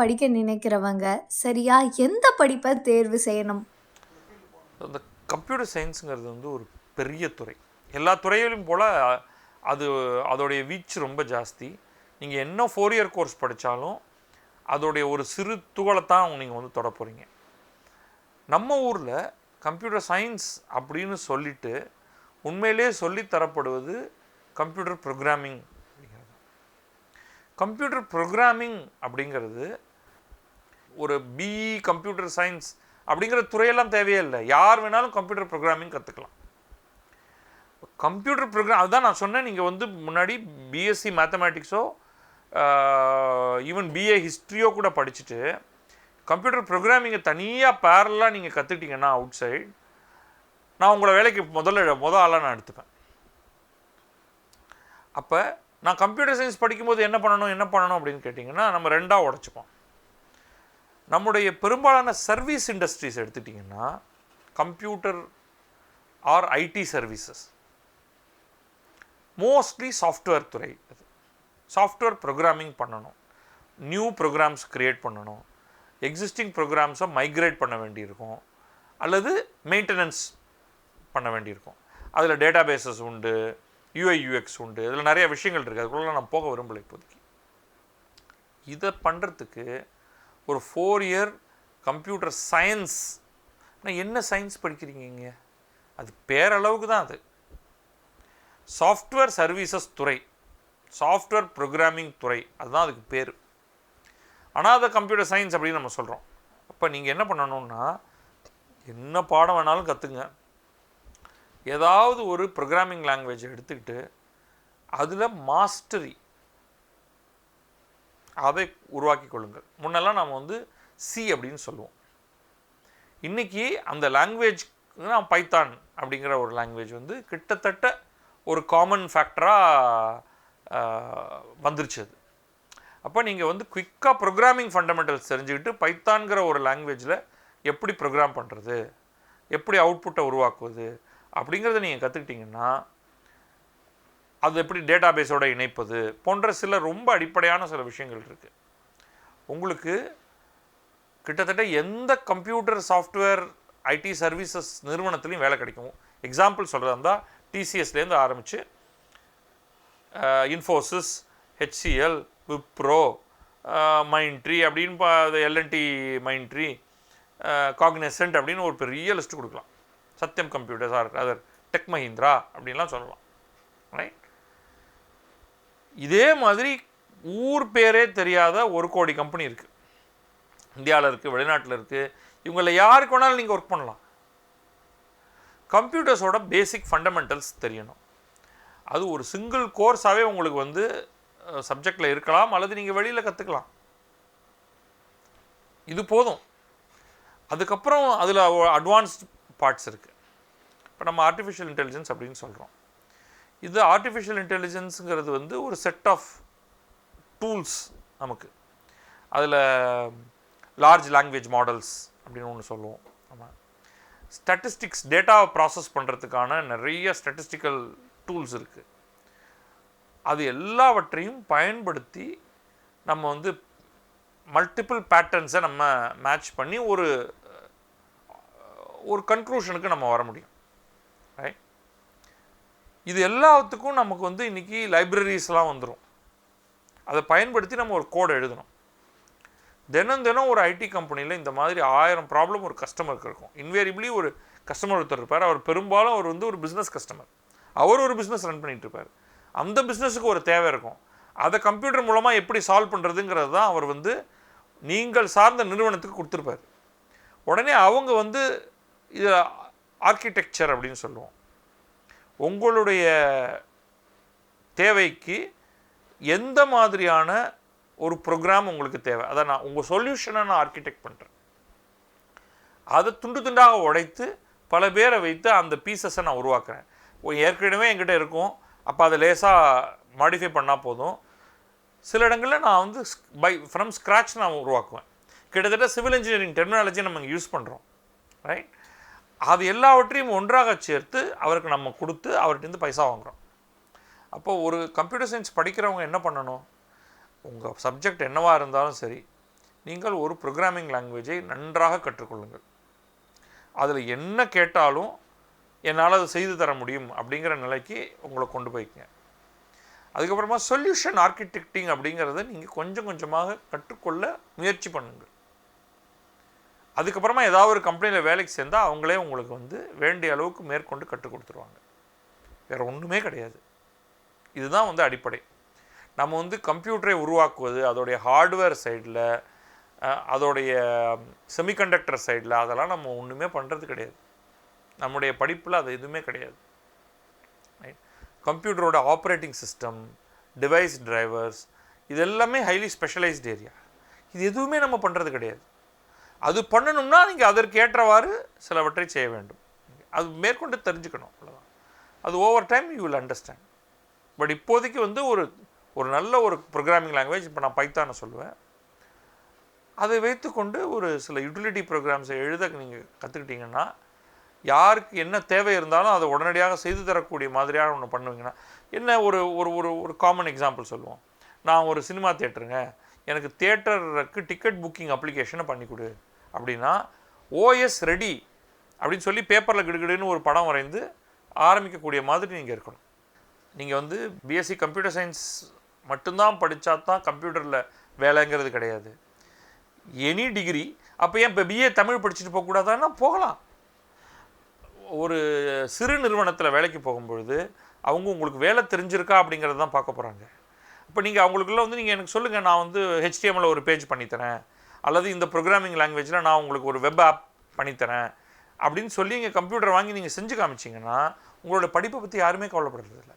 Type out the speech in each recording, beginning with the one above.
படிக்க நினைக்கிறவங்க சரியா எந்த படிப்பை தேர்வு செய்யணும்? அந்த கம்ப்யூட்டர் சயின்ஸுங்கிறது வந்து ஒரு பெரிய துறை. எல்லா துறையிலும் போல் அது அதோடைய வீச்சு ரொம்ப ஜாஸ்தி. நீங்கள் என்ன ஃபோர் இயர் கோர்ஸ் படித்தாலும் அதோடைய ஒரு சிறு துகளை தான் நீங்கள் வந்து தொட போகிறீங்க நம்ம ஊரில் கம்ப்யூட்டர் சயின்ஸ் அப்படின்னு சொல்லிட்டு உண்மையிலே சொல்லி தரப்படுவது கம்ப்யூட்டர் ப்ரோக்ராமிங் அப்படிங்கிறது. கம்ப்யூட்டர் ப்ரோக்ராமிங் அப்படிங்கிறது ஒரு பிஇ கம்ப்யூட்டர் சயின்ஸ் அப்படிங்கிற துறையெல்லாம் தேவையே இல்லை. யார் வேணாலும் கம்ப்யூட்டர் ப்ரோக்ராமிங் கற்றுக்கலாம் கம்ப்யூட்டர் ப்ரோக்ராம் அதுதான் நான் சொன்னேன் நீங்கள் வந்து முன்னாடி பிஎஸ்சி மேத்தமேட்டிக்ஸோ ஈவன் பிஏ ஹிஸ்ட்ரியோ கூட படிச்சுட்டு கம்ப்யூட்டர் ப்ரோக்ராமிங்கை தனியாக பேரலாக நீங்கள் கற்றுக்கிட்டீங்கன்னா அவுட் சைட் நான் உங்களை வேலைக்கு முதல்ல முதல் ஆளாக நான் எடுத்துப்பேன். அப்போ நான் கம்ப்யூட்டர் சயின்ஸ் படிக்கும்போது என்ன பண்ணணும் என்ன பண்ணணும் அப்படின்னு கேட்டிங்கன்னா நம்ம ரெண்டாக உடச்சிப்போம். நம்முடைய பெரும்பாலான சர்வீஸ் இண்டஸ்ட்ரீஸ் எடுத்துட்டிங்கன்னா computer or IT services mostly software துறை அது. சாஃப்ட்வேர் ப்ரோக்ராமிங் பண்ணணும். நியூ ப்ரோக்ராம்ஸ் க்ரியேட் பண்ணணும். எக்ஸிஸ்டிங் ப்ரோக்ராம்ஸை மைக்ரேட் பண்ண வேண்டியிருக்கும். அல்லது மெயின்டெனன்ஸ் பண்ண வேண்டியிருக்கும். அதில் டேட்டா பேசஸ் உண்டு யூஐ யூஎக்ஸ் உண்டு இதில் நிறைய விஷயங்கள் இருக்குது அதுக்குள்ள நான் போக விரும்பலை இப்போதைக்கு. இதை பண்ணுறதுக்கு ஒரு ஃபோர் இயர் கம்ப்யூட்டர் சயின்ஸ் ஆனால் என்ன சயின்ஸ் படிக்கிறீங்க அது பேரளவுக்கு தான் அது. சாஃப்ட்வேர் சர்வீசஸ் துறை. சாஃப்ட்வேர் ப்ரோக்ராமிங் துறை. அதுதான் அதுக்கு பேர். ஆனால் அதை கம்ப்யூட்டர் சயின்ஸ் அப்படின்னு நம்ம சொல்கிறோம் அப்போ நீங்கள் என்ன பண்ணணும்னா என்ன பாடம் வேணாலும் கற்றுங்க ஏதாவது ஒரு ப்ரோக்ராமிங் லாங்குவேஜை எடுத்துக்கிட்டு அதில் மாஸ்டரி அதை உருவாக்கி கொள்ளுங்கள். முன்னெல்லாம் நம்ம வந்து சி அப்படின்னு சொல்லுவோம். இன்றைக்கி அந்த லாங்குவேஜ் பைத்தான் அப்படிங்கிற ஒரு லாங்குவேஜ் வந்து கிட்டத்தட்ட ஒரு காமன் ஃபேக்டராக வந்துருச்சு அது. அப்போ நீங்கள் வந்து குயிக்காக ப்ரோக்ராமிங் ஃபண்டமெண்டல்ஸ் தெரிஞ்சுக்கிட்டு பைத்தான்கிற ஒரு லாங்குவேஜில் எப்படி ப்ரோக்ராம் பண்ணுறது எப்படி அவுட்புட்டை உருவாக்குவது அப்படிங்கிறத நீங்கள் கற்றுக்கிட்டிங்கன்னா அது எப்படி டேட்டா பேஸோட இணைப்பது போன்ற சில ரொம்ப அடிப்படையான சில விஷயங்கள் இருக்குது உங்களுக்கு கிட்டத்தட்ட எந்த கம்ப்யூட்டர் சாஃப்ட்வேர் ஐடி சர்வீசஸ் நிறுவனத்துலேயும் வேலை கிடைக்கும். எக்ஸாம்பிள் சொல்கிறதா இருந்தால் டிசிஎஸ்லேருந்து ஆரம்பித்து இன்ஃபோசிஸ் ஹெச்சிஎல் விப்ரோ மைண்ட்ரி அப்படின்னு எல்என்டி மைண்ட்ரி காக்னெசன்ட் அப்படின்னு ஒரு பெரிய லிஸ்ட் கொடுக்கலாம். Satyam computers or other tech Mahindra அப்படின்லாம் சொல்லலாம். ரைட் இதே மாதிரி ஊர் பேரே தெரியாத ஒரு கோடி கம்பெனி இருக்குது இந்தியாவில் இருக்குது வெளிநாட்டில் இருக்குது இவங்களில் யாருக்கு வேணாலும் நீங்கள் ஒர்க் பண்ணலாம். கம்ப்யூட்டர்ஸோட பேசிக் ஃபண்டமெண்டல்ஸ் தெரியணும். அது ஒரு சிங்கிள் கோர்ஸாகவே உங்களுக்கு வந்து சப்ஜெக்டில் இருக்கலாம் அல்லது நீங்கள் வெளியில் கற்றுக்கலாம் இது போதும். அதுக்கப்புறம் அதில் அட்வான்ஸ்ட் பார்ட்ஸ் இருக்குது இப்போ நம்ம ஆர்டிஃபிஷியல் இன்டெலிஜென்ஸ் அப்படின்னு சொல்கிறோம் இது ஆர்டிஃபிஷியல் இன்டெலிஜென்ஸுங்கிறது வந்து ஒரு செட் ஆஃப் டூல்ஸ் நமக்கு. அதில் லார்ஜ் லாங்குவேஜ் மாடல்ஸ் அப்படின்னு ஒன்று சொல்லுவோம். ஆமாம் ஸ்டாட்டிஸ்டிக்ஸ் டேட்டாவை ப்ராசஸ் பண்ணுறதுக்கான நிறைய ஸ்டாட்டிஸ்டிக்கல் டூல்ஸ் இருக்குது அது எல்லாவற்றையும் பயன்படுத்தி நம்ம வந்து மல்டிபிள் பேட்டர்ன்ஸை நம்ம மேட்ச் பண்ணி ஒரு ஒரு கன்க்ளூஷனுக்கு நம்ம வர முடியும். இது எல்லாத்துக்கும் நமக்கு வந்து இன்றைக்கி லைப்ரரிஸ்லாம் வந்துடும் அதை பயன்படுத்தி நம்ம ஒரு கோடை எழுதணும். தினம் தினம் ஒரு ஐடி கம்பெனியில் இந்த மாதிரி ஆயிரம் ப்ராப்ளம் ஒரு கஸ்டமருக்கு இருக்கும். இன்வேரிபிளி ஒரு கஸ்டமர் ஒருத்தர் இருப்பார். அவர் பெரும்பாலும் அவர் வந்து ஒரு பிஸ்னஸ் கஸ்டமர் அவர் ஒரு பிஸ்னஸ் ரன் பண்ணிகிட்டு இருப்பார். அந்த பிஸ்னஸுக்கு ஒரு தேவை இருக்கும். அதை கம்ப்யூட்டர் மூலமாக எப்படி சால்வ் பண்ணுறதுங்கிறது தான் அவர் வந்து நீங்கள் சார்ந்த நிறுவனத்துக்கு கொடுத்துருப்பார். உடனே அவங்க வந்து இது ஆர்கிடெக்சர் அப்படின்னு சொல்லுவோம். உங்களுடைய தேவைக்கு எந்த மாதிரியான ஒரு ப்ரோக்ராம் உங்களுக்கு தேவை? அதை நான் உங்கள் சொல்யூஷனை நான் ஆர்கிடெக்ட் பண்ணுறேன் அதை துண்டு துண்டாக உடைத்து பல பேரை வைத்து அந்த பீசஸை நான் உருவாக்குறேன். ஏற்கனவே என்கிட்ட இருக்கும். அப்போ அதை லேசாக மாடிஃபை பண்ணால் போதும். சில இடங்களில் நான் வந்து பை ஃப்ரம் ஸ்க்ராட்ச் நான் உருவாக்குவேன். கிட்டத்தட்ட சிவில் இன்ஜினியரிங் டெர்மினாலஜி நம்ம இங்கே யூஸ் பண்ணுறோம் ரைட் அது எல்லாவற்றையும் ஒன்றாக சேர்த்து அவருக்கு நம்ம கொடுத்து அவர்கிட்டருந்து பைசா வாங்குகிறோம் அப்போ ஒரு கம்ப்யூட்டர் சயின்ஸ் படிக்கிறவங்க என்ன பண்ணணும்? உங்கள் சப்ஜெக்ட் என்னவாக இருந்தாலும் சரி நீங்கள் ஒரு ப்ரோக்ராமிங் லாங்குவேஜை நன்றாக கற்றுக்கொள்ளுங்கள். அதில் என்ன கேட்டாலும் என்னால் அதை செய்து தர முடியும் அப்படிங்கிற நிலைக்கு உங்களை கொண்டு போய்க்குங்க. அதுக்கப்புறமா சொல்யூஷன் ஆர்கிடெக்டிங் அப்படிங்கிறத நீங்கள் கொஞ்சம் கொஞ்சமாக கற்றுக்கொள்ள முயற்சி பண்ணுங்கள் அதுக்கப்புறமா ஏதாவது ஒரு கம்பெனியில் வேலைக்கு சேர்ந்தால் அவங்களே உங்களுக்கு வந்து வேண்டிய அளவுக்கு மேற்கொண்டு கற்றுக் கொடுத்துருவாங்க. வேறு ஒன்றுமே கிடையாது. இதுதான் வந்து அடிப்படை. நம்ம வந்து கம்ப்யூட்டரை உருவாக்குவது அதோடைய ஹார்ட்வேர் சைடில் அதோடைய செமிகண்டக்டர் சைடில் அதெல்லாம் நம்ம ஒன்றுமே பண்ணுறது கிடையாது. நம்முடைய படிப்பில் அது எதுவுமே கிடையாது. கம்ப்யூட்டரோட ஆப்ரேட்டிங் சிஸ்டம் டிவைஸ் டிரைவர்ஸ் இது எல்லாமே ஹைலி ஸ்பெஷலைஸ்ட் ஏரியா இது எதுவுமே நம்ம பண்ணுறது கிடையாது. அது பண்ணணும்னா நீங்கள் அதற்கு ஏற்றவாறு சிலவற்றை செய்ய வேண்டும். அது மேற்கொண்டு தெரிஞ்சுக்கணும் அவ்வளோதான் அது over time you will understand but இப்போதைக்கு வந்து ஒரு ஒரு நல்ல ஒரு ப்ரோக்ராமிங் லாங்குவேஜ் இப்போ நான் பைத்தானை சொல்லுவேன். அதை வைத்துக்கொண்டு ஒரு சில யூட்டிலிட்டி ப்ரோக்ராம்ஸை எழுத நீங்கள் கற்றுக்கிட்டீங்கன்னா யாருக்கு என்ன தேவை இருந்தாலும் அதை உடனடியாக செய்து தரக்கூடிய மாதிரியான ஒன்று பண்ணுவீங்கன்னா என்ன ஒரு ஒரு ஒரு ஒரு காமன் எக்ஸாம்பிள் சொல்லுவோம். நான் ஒரு சினிமா தேட்டருங்க எனக்கு தேட்டருக்கு டிக்கெட் புக்கிங் அப்ளிகேஷனை பண்ணி கொடு. அப்படின்னா ஓஎஸ் ரெடி அப்படின்னு சொல்லி பேப்பரில் கிடுகிடுன்னு ஒரு படம் வரைந்து ஆரம்பிக்கக்கூடிய மாதிரி நீங்கள் இருக்கணும். நீங்கள் வந்து பிஎஸ்சி கம்ப்யூட்டர் சயின்ஸ் மட்டும்தான் படித்தா தான் கம்ப்யூட்டரில் வேலைங்கிறது கிடையாது. எனி டிகிரி அப்போ ஏன் இப்போ பிஏ தமிழ் படிச்சுட்டு போகக்கூடாதான்னா போகலாம். ஒரு சிறு நிறுவனத்தில் வேலைக்கு போகும்பொழுது அவங்க உங்களுக்கு வேலை தெரிஞ்சிருக்கா அப்படிங்கிறத தான் பார்க்க போகிறாங்க இப்போ நீங்கள் அவங்களுக்குள்ள வந்து நீங்கள் எனக்கு சொல்லுங்கள் நான் வந்து ஹெச்டிஎம்மில் ஒரு பேஜ் பண்ணித்தரேன் அல்லது இந்த ப்ரோக்ராமிங் லாங்குவேஜில் நான் உங்களுக்கு ஒரு வெப் ஆப் பண்ணித்தரேன் அப்படின்னு சொல்லி இங்கே கம்ப்யூட்டர் வாங்கி நீங்கள் செஞ்சு காமிச்சிங்கன்னா உங்களோட படிப்பை பற்றி யாருமே கவலைப்படுறதில்ல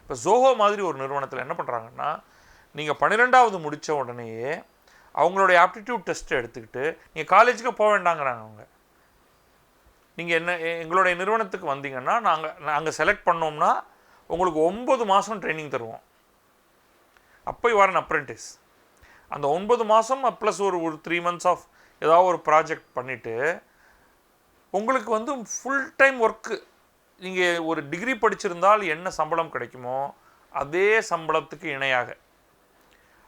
இப்போ ஜோஹோ மாதிரி ஒரு நிறுவனத்தில் என்ன பண்ணுறாங்கன்னா நீங்கள் பன்னிரெண்டாவது முடித்த உடனேயே அவங்களுடைய ஆப்டிடியூட் டெஸ்ட்டை எடுத்துக்கிட்டு நீங்கள் காலேஜுக்கு போக வேண்டாங்கிறாங்க அவங்க. நீங்கள் என்ன எங்களுடைய நிறுவனத்துக்கு வந்தீங்கன்னா நாங்கள் நாங்கள் செலக்ட் பண்ணோம்னா உங்களுக்கு ஒம்பது மாதம் ட்ரைனிங் தருவோம். அப்போ யூ அன் அப்ரெண்டிஸ் அந்த ஒன்பது மாதம் ப்ளஸ் ஒரு ஒரு த்ரீ மந்த்ஸ் ஆஃப் ஏதாவது ஒரு ப்ராஜெக்ட் பண்ணிவிட்டு உங்களுக்கு வந்து ஃபுல் டைம் ஒர்க்கு நீங்கள் ஒரு டிகிரி படிச்சிருந்தால் என்ன சம்பளம் கிடைக்குமோ அதே சம்பளத்துக்கு இணையாக.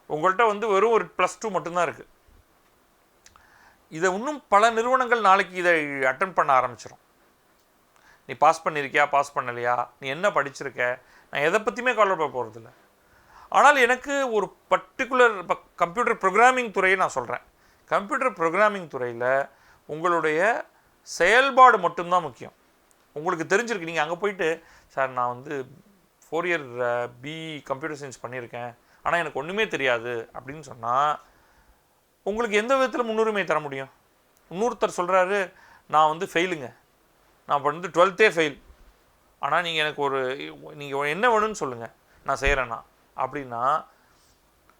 உங்கள்கிட்ட வந்து வெறும் ஒரு ப்ளஸ் டூ மட்டும்தான் இருக்குது இதை இன்னும் பல நிறுவனங்கள் நாளைக்கு இதை அட்டன் பண்ண ஆரம்பிச்சிடும் நீ பாஸ் பண்ணியிருக்கியா பாஸ் பண்ணலையா? நீ என்ன படிச்சிருக்க? நான் எதை பற்றியுமே கவலைப்பட போகிறதில்ல ஆனால் எனக்கு ஒரு பர்டிகுலர் இப்போ கம்ப்யூட்டர் ப்ரோக்ராமிங் துறையை நான் சொல்கிறேன் கம்ப்யூட்டர் ப்ரோக்ராமிங் துறையில் உங்களுடைய செயல்பாடு மட்டும்தான் முக்கியம். உங்களுக்கு தெரிஞ்சிருக்கு நீங்கள் அங்கே போயிட்டு சார் நான் வந்து four year B computer science பண்ணியிருக்கேன். ஆனால் எனக்கு ஒன்றுமே தெரியாது. அப்படின்னு சொன்னால் உங்களுக்கு எந்த விதத்தில் முன்னுரிமை தர முடியும்? இன்னொருத்தர் சொல்கிறாரு நான் வந்து ஃபெயிலுங்க நான் வந்து டுவெல்த்தே ஃபெயில் ஆனால் நீங்கள் எனக்கு ஒரு நீங்கள் என்ன வேணும்னு சொல்லுங்கள் நான் செய்கிறேன்னா அப்படின்னா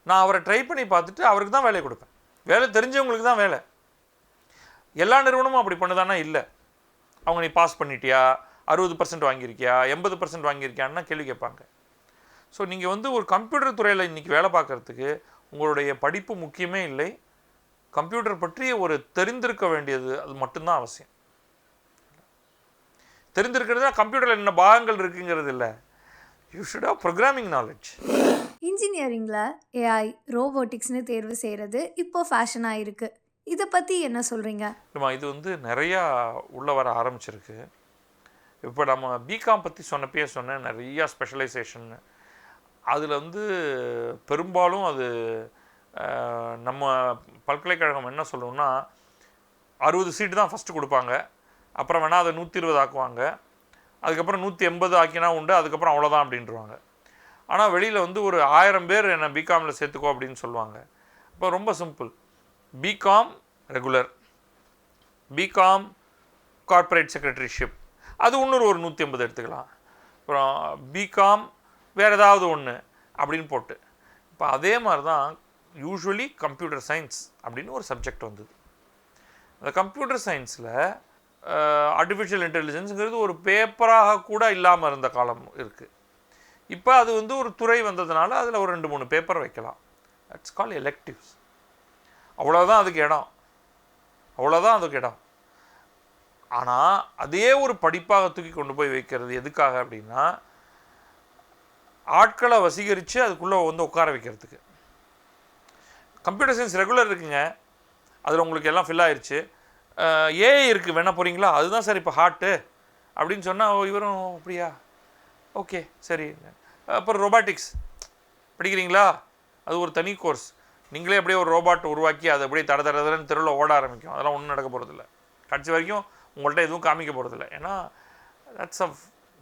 நான் அவரை ட்ரை பண்ணி பார்த்துட்டு அவருக்கு தான் வேலையை கொடுப்பேன். வேலை தெரிஞ்சவங்களுக்கு தான் வேலை. எல்லா நிறுவனமும் அப்படி பண்ணுதானா இல்லை. அவங்க நீ பாஸ் பண்ணிட்டியா? அறுபது பர்சன்ட் வாங்கியிருக்கியா? எண்பது பர்சன்ட் வாங்கியிருக்கியான்னா கேள்வி கேட்பாங்க. ஸோ நீங்கள் வந்து ஒரு கம்ப்யூட்டர் துறையில் இன்றைக்கி வேலை பார்க்குறதுக்கு உங்களுடைய படிப்பு முக்கியமே இல்லை. கம்ப்யூட்டர் பற்றி ஒரு தெரிந்திருக்க வேண்டியது அது மட்டும்தான் அவசியம். தெரிந்திருக்கிறது கம்ப்யூட்டரில் என்ன பாகங்கள் இருக்குங்கிறது இல்லை. You should have programming knowledge இன்ஜினியரிங்கில் AI ரோபோட்டிக்ஸ்னு தேர்வு செய்கிறது இப்போ ஃபேஷனாக இருக்கு. இதை பற்றி என்ன சொல்கிறீங்க இல்லைம்மா இது வந்து நிறையா உள்ளே வர ஆரம்பிச்சிருக்கு. இப்போ நம்ம பிகாம் பற்றி சொன்னப்பயே சொன்னேன் நிறையா ஸ்பெஷலைசேஷன் அதில் வந்து பெரும்பாலும் அது நம்ம பல்கலைக்கழகம் என்ன சொல்லணும்னா அறுபது சீட்டு தான் ஃபஸ்ட்டு கொடுப்பாங்க. அப்புறம் வேணால் அதை நூற்றி இருபது ஆக்குவாங்க. அதுக்கப்புறம் நூற்றி எண்பது ஆக்கினா உண்டு அதுக்கப்புறம் அவ்வளோதான் அப்படின்ட்டுருவாங்க ஆனால் வெளியில் வந்து ஒரு ஆயிரம் பேர் என்னை பிகாமில் சேர்த்துக்கோ அப்படின்னு சொல்லுவாங்க. இப்போ ரொம்ப simple. BCom regular BCom corporate secretaryship அது இன்னொரு ஒரு நூற்றி ஐம்பது எடுத்துக்கலாம். அப்புறம் பிகாம் வேறு ஏதாவது ஒன்று அப்படின்னு போட்டு. இப்போ அதே மாதிரி தான் யூஸ்வலி கம்ப்யூட்டர் சயின்ஸ் அப்படின்னு ஒரு சப்ஜெக்ட் வந்தது. அந்த கம்ப்யூட்டர் சயின்ஸில் ஆர்டிஃபிஷியல் இன்டெலிஜென்ஸுங்கிறது ஒரு பேப்பராக கூட இல்லாமல் இருந்த காலம் இருக்குது இப்போ அது வந்து ஒரு துறை வந்ததுனால அதில் ஒரு ரெண்டு மூணு பேப்பர் வைக்கலாம். இட்ஸ் கால் எலெக்டிவ்ஸ் அவ்வளோதான் அதுக்கு இடம். அவ்வளோதான் அதுக்கு இடம். ஆனால் அதே ஒரு படிப்பாக தூக்கி கொண்டு போய் வைக்கிறது எதுக்காக அப்படின்னா ஆட்களை வசீகரித்து அதுக்குள்ளே வந்து உட்கார வைக்கிறதுக்கு. கம்ப்யூட்டர் சயின்ஸ் ரெகுலர் இருக்குங்க. அதில் உங்களுக்கு எல்லாம் ஃபில் ஆயிடுச்சு ஏஐ இருக்குது வேணா போகிறீங்களா அதுதான் சார் இப்போ ஹார்ட்டு அப்படின்னு சொன்னால் இவரும் அப்படியா? ஓகே சரி. அப்புறம் ரொபாட்டிக்ஸ் படிக்கிறீங்களா? அது ஒரு தனி கோர்ஸ் நீங்களே அப்படியே ஒரு ரோபாட் உருவாக்கி அதை அப்படியே தட தடதடன்னு தெருவில் ஓட ஆரம்பிக்கும். அதெல்லாம் ஒன்றும் நடக்க போகிறதில்ல கடைசி வரைக்கும் உங்கள்கிட்ட எதுவும் காமிக்க போகிறதில்ல ஏன்னா that's a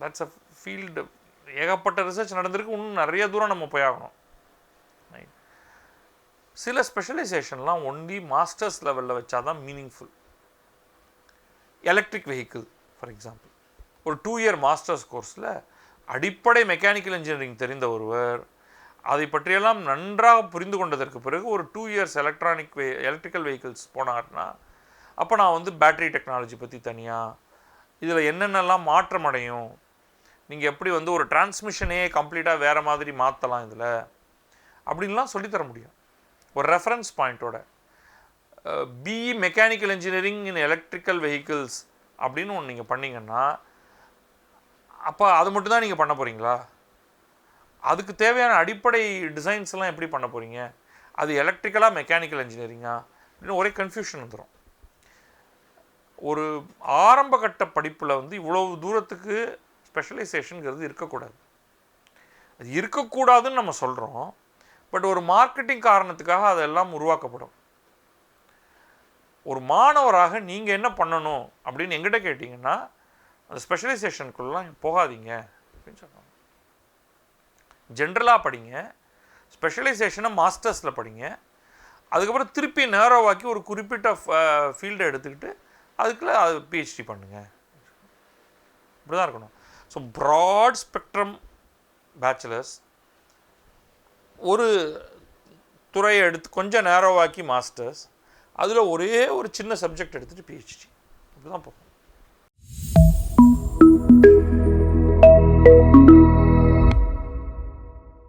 that's a field ஏகப்பட்ட ரிசர்ச் நடந்திருக்கு. இன்னும் நிறைய தூரம் நம்ம போய் ஆகணும். சில ஸ்பெஷலைசேஷன்லாம் ஒன்லி மாஸ்டர்ஸ் லெவலில் வச்சா தான் meaningful electric vehicle for example ஒரு டூ இயர் மாஸ்டர்ஸ் கோர்ஸில் அடிப்படை மெக்கானிக்கல் இன்ஜினியரிங் தெரிந்த ஒருவர் அதை பற்றியெல்லாம் நன்றாக புரிந்து கொண்டதற்கு பிறகு ஒரு டூ இயர்ஸ் எலக்ட்ரானிக் வெ எலக்ட்ரிக்கல் வெஹிக்கிள்ஸ் போனார்னா அப்போ நான் வந்து பேட்டரி டெக்னாலஜி பற்றி தனியாக இதில் என்னென்னலாம் மாற்றம் அடையும் நீங்கள் எப்படி வந்து ஒரு டிரான்ஸ்மிஷனே கம்ப்ளீட்டாக வேறு மாதிரி மாற்றலாம் இதில் அப்படின்லாம் சொல்லித்தர முடியும். ஒரு reference பாயிண்ட்டோட BE mechanical engineering in electrical vehicles அப்படின்னு ஒன்று நீங்கள் பண்ணிங்கன்னா அப்போ அது மட்டும்தான் நீங்கள் பண்ண போகிறீங்களா அதுக்கு தேவையான அடிப்படை டிசைன்ஸ்லாம் எப்படி பண்ண போகிறீங்க அது எலக்ட்ரிக்கலாக மெக்கானிக்கல் இன்ஜினியரிங்கா அப்படின்னு ஒரே கன்ஃபியூஷன் வந்துடும் ஒரு ஆரம்ப கட்ட படிப்பில் வந்து இவ்வளவு தூரத்துக்கு ஸ்பெஷலைசேஷனுங்கிறது இருக்கக்கூடாது. அது இருக்கக்கூடாதுன்னு நம்ம சொல்கிறோம் பட் ஒரு மார்க்கெட்டிங் காரணத்துக்காக அதெல்லாம் உருவாக்கப்படும். ஒரு மாணவராக நீங்கள் என்ன பண்ணணும் அப்படின்னு எங்கிட்ட கேட்டிங்கன்னா அந்த ஸ்பெஷலைசேஷனுக்குள்ளலாம் போகாதீங்க அப்படின்னு சொன்னாங்க. ஜென்ரலாக படிங்க ஸ்பெஷலைசேஷனை மாஸ்டர்ஸில் படிங்க. அதுக்கப்புறம் திருப்பி நேரோவாக்கி ஒரு குறிப்பிட்ட ஃபீல்டை எடுத்துக்கிட்டு அதுக்குள்ளே அது பிஹெச்டி பண்ணுங்க. இப்படி தான் இருக்கணும். ஸோ ப்ராட் ஸ்பெக்ட்ரம் பேச்சுலர்ஸ் ஒரு துறையை எடுத்து கொஞ்சம் நேரோவாக்கி மாஸ்டர்ஸ் அதில் ஒரே ஒரு சின்ன சப்ஜெக்ட் எடுத்துகிட்டு பிஹெச்டி அப்படி தான் போகும்.